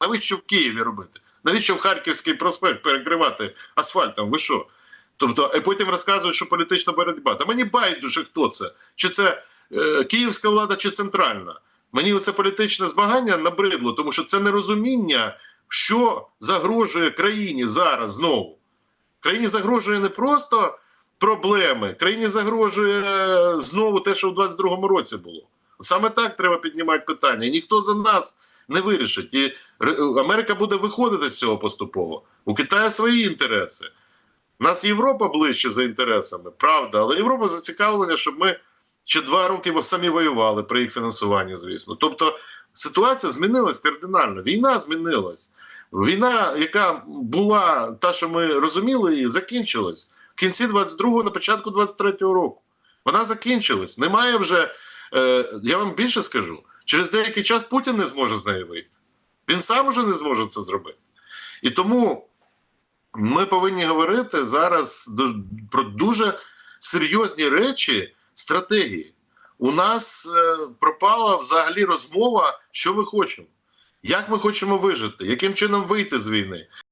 Навіщо в Києві робити? Навіщо в Харківський проспект перекривати асфальтом? Ви що? Тобто, і потім розказують, що політична боротьба. Та мені байдуже, хто це. Чи це е, київська влада, чи центральна. Мені це політичне змагання набридло, тому що це нерозуміння, що загрожує країні зараз знову. Країні загрожує не просто проблеми, країні загрожує е, знову те, що в 22-му році було. Саме так треба піднімати питання. Ніхто за нас не вирішить. І Америка буде виходити з цього поступово. У Китаю свої інтереси. Нас Європа ближче за інтересами, правда, але Європа зацікавлена, щоб ми ще два роки самі воювали при їх фінансуванні, звісно. Тобто ситуація змінилась кардинально. Війна змінилась. Війна, яка була та, що ми розуміли, її, закінчилась в кінці 22-го, на початку 23-го року. Вона закінчилась. Немає вже. Е, я вам більше скажу: через деякий час Путін не зможе з неї вийти. Він сам уже не зможе це зробити. І тому ми повинні говорити зараз про дуже серйозні речі стратегії. У нас е, пропала взагалі розмова, що ми хочемо, як ми хочемо вижити, яким чином вийти з війни.